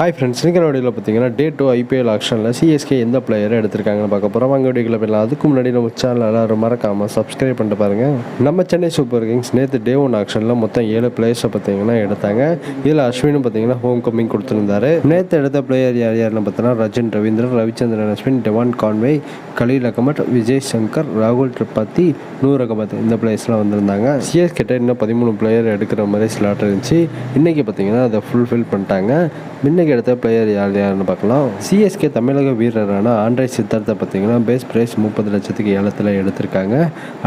Hi friends நீங்கள் வீடியோவில் பார்த்தீங்கன்னா டே டூ ஐபிஎல் ஆக்ஷனில் சிஎஸ்கே எந்த பிளேயரை எடுத்திருக்காங்கன்னு பார்க்க போகிறோம் வாங்க வீடியோக்குள்ள போயிடலாம். அதுக்கு முன்னாடி நம்ம சேனல் எல்லாரும் மறக்காமல் சப்ஸ்கிரைப் பண்ணிட்டு பாருங்கள் நம்ம சென்னை சூப்பர் கிங்ஸ் நேற்று டே ஒன் ஆக்ஷனில் மொத்தம் ஏழு பிளேயர்ஸை பார்த்தீங்கன்னா எடுத்தாங்க. இதில் அஸ்வினும் பார்த்தீங்கன்னா ஹோம் கம்மிங் கொடுத்துருந்தாரு. நேற்று எடுத்த பிளேயர் யார் யாருன்னு பார்த்தீங்கன்னா ரஜின் ரவீந்திரன் ரவிச்சந்திரன் அஸ்வின் டெவான் கான்வே கலீல் அகமட் விஜய் சங்கர் ராகுல் திரிபாதி நூர் அகமத் இந்த பிளேயர்ஸ்லாம் வந்திருந்தாங்க. சிஎஸ் கிட்ட இன்னும் பதிமூணு பிளேயர் எடுக்கிற மாதிரி ஸ்லாட் இருந்துச்சு. இன்றைக்கி பார்த்தீங்கன்னா அதை ஃபுல்ஃபில் பண்ணிட்டாங்க. இன்னைக்கு எடுத்த பிளேயர் யார் யாருன்னு பார்க்கலாம். சிஎஸ்கே தமிழக வீரரான ஆண்ட்ரை சித்தார்த்தை பார்த்தீங்கன்னா பேஸ் பிரைஸ் முப்பது லட்சத்துக்கு ஏலத்தில் எடுத்திருக்காங்க.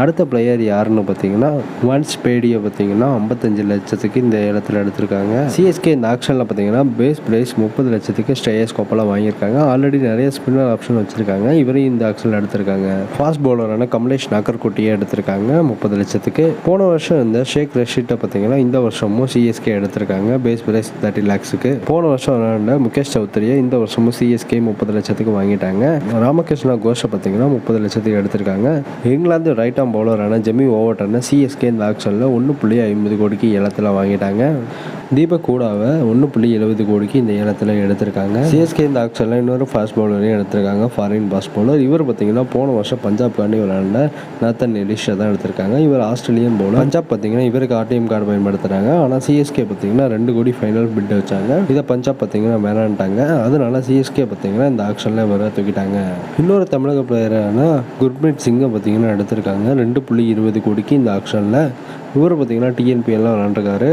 அடுத்த பிளேயர் யாருன்னு பார்த்தீங்கன்னா ஒன்ஸ் பேடியை பார்த்தீங்கன்னா ஐம்பத்தஞ்சு லட்சத்துக்கு இந்த ஏலத்தில் எடுத்திருக்காங்க. சிஎஸ்கே இந்த ஆக்ஷனில் பார்த்தீங்கன்னா பேஸ் பிரைஸ் முப்பது லட்சத்துக்கு ஸ்டேயஸ் கோப்பெல்லாம் வாங்கியிருக்காங்க. ஆல்ரெடி நிறைய ஸ்பின்னர் ஆப்ஷன் வச்சிருக்காங்க. இவரையும் இந்த ஆக்ஷனில் எடுத்திருக்காங்க. ஃபாஸ்ட் பவுலரான கமலேஷ் நாக்கர்குட்டியை எடுத்திருக்காங்க முப்பது லட்சத்துக்கு. போன வருஷம் இந்த ஷேக் ரஷீட்டை பார்த்தீங்கன்னா இந்த வருஷமும் சிஎஸ்கே எடுத்திருக்காங்க. பேஸ் பிரைஸ் தேர்ட்டி லேக்ஸுக்கு போன வருஷம் விளையாண்ட முகேஷ் சௌத்ரியை இந்த வருஷமும் சிஎஸ்கே முப்பது லட்சத்துக்கு வாங்கிட்டாங்க. ராமகிருஷ்ணா கோஷை பார்த்தீங்கன்னா முப்பது லட்சத்துக்கு எடுத்திருக்காங்க. இங்கிலாந்து ரைட் ஆம் பவுலரான ஜெமி ஓவர்டனை சிஎஸ்கே இந்த ஆக்ஷனில் ஒன்று புள்ளி ஐம்பது கோடிக்கு ஏலத்தில் வாங்கிட்டாங்க. தீபக் கூடாவை ஒன்று புள்ளி எழுபது கோடிக்கு இந்த ஏலத்தில் எடுத்திருக்காங்க. சிஎஸ்கே இந்த ஆக்ஷனில் இன்னொரு ஃபாஸ்ட் பவுலரையும் எடுத்திருக்காங்க. ஃபாரின் ஃபாஸ்ட் பவுலர் இவர் பார்த்தீங்கன்னா போன வருஷம் பஞ்சாப் காண்டி விளையாண்ட நாத்தன் எலிஷா தான் எடுத்திருக்காங்க. இவர் ஆஸ்திரேலியன் பவுலர் பஞ்சாப் பார்த்தீங்கன்னா இவருக்கு ஆர்டிஎம் கார்டு பயன்படுத்துகிறாங்க ஆனால் சிஎஸ்கே பார்த்தீங்கன்னா ரெண்டு கோடி ஃபைனல் பிட் வச்சாங்க. இதை பஞ்சாப் பார்த்தீங்கன்னா வேணான்ட்டாங்க. அதனால சிஎஸ்கே பார்த்தீங்கன்னா இந்த ஆக்ஷனில் வர தூக்கிட்டாங்க. இன்னொரு தமிழக பிளேயரான குர்மீத் சிங்கை பார்த்தீங்கன்னா எடுத்திருக்காங்க. ரெண்டு புள்ளி இருபது கோடிக்கு இந்த ஆக்ஷனில் இவர் பார்த்திங்கன்னா டிஎன்பிஎல்லாம் விளாண்டுருக்காரு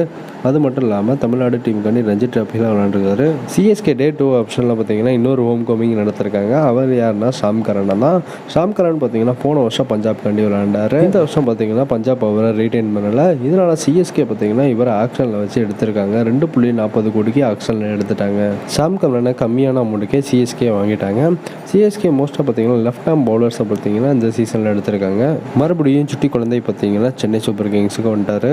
அது மட்டும் இல்லாமல் தமிழ்நாடு டீமுக்காண்டி ரஞ்சி ட்ராஃபிலாம் விளாண்டுருக்காரு சிஎஸ்கே டே டூ ஆப்ஷனில் பார்த்தீங்கன்னா இன்னொரு ஹோம் கோமிங் நடத்திருக்காங்க. அவர் யாருன்னா ஷாம் கரன் தான். ஷாம் கரன் பார்த்தீங்கன்னா போன வருஷம் பஞ்சாப் காண்டி விளாண்டாரு இந்த வருஷம் பார்த்தீங்கன்னா பஞ்சாப் அவரை ரீட்டைன் பண்ணலை. இதனால் சிஎஸ்கே பார்த்தீங்கன்னா இவரை ஆக்ஷனில் வச்சு எடுத்திருக்காங்க. ரெண்டு புள்ளி நாற்பது கோடிக்கு ஆக்ஷனில் எடுத்துட்டாங்க. ஷாம் கரனை கம்மியான அமௌண்ட்டுக்கே சிஎஸ்கே வாங்கிட்டாங்க. சிஎஸ்கே மோஸ்ட்டாக பார்த்தீங்கன்னா லெஃப்ட் ஆம் பவுலர்ஸை பார்த்தீங்கன்னா இந்த சீசனில் எடுத்திருக்காங்க. மறுபடியும் சுட்டி குழந்தை பார்த்தீங்கன்னா சென்னை சூப்பர் கிங்ஸுக்கு வந்துட்டாரு.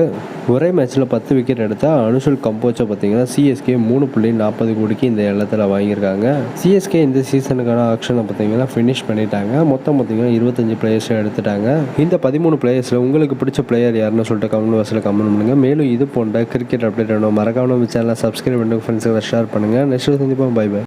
ஒரே மேட்ச்சில் பத்து விக்கெட் எடுத்த அனுஷுல் கம்போச்சை பார்த்தீங்கன்னா சிஎஸ்கே மூணு புள்ளி நாற்பது கோடிக்கு இந்த இடத்துல வாங்கியிருக்காங்க. சிஎஸ்கே இந்த சீசனுக்கான ஆக்ஷனை பார்த்தீங்கன்னா ஃபினிஷ் பண்ணிட்டாங்க. மொத்தம் பார்த்தீங்கன்னா இருபத்தஞ்சு பிளேயர்ஸை எடுத்துட்டாங்க. இந்த பதிமூணு பிளேயர்ஸில் உங்களுக்கு பிடிச்ச பிளேயர் யாருன்னு சொல்லிட்டு கமெண்ட் பாக்ஸில் கமெண்ட் பண்ணுங்கள் மேலும் இது போன்ற கிரிக்கெட் அப்டேட் வேணும் மறக்காம நம்ம சேனலை சப்ஸ்கிரைப் பண்ணுங்க ஃப்ரெண்ட்ஸுக்கு ஷேர் பண்ணுங்கள் நெக்ஸ்ட் சந்திப்போம். By by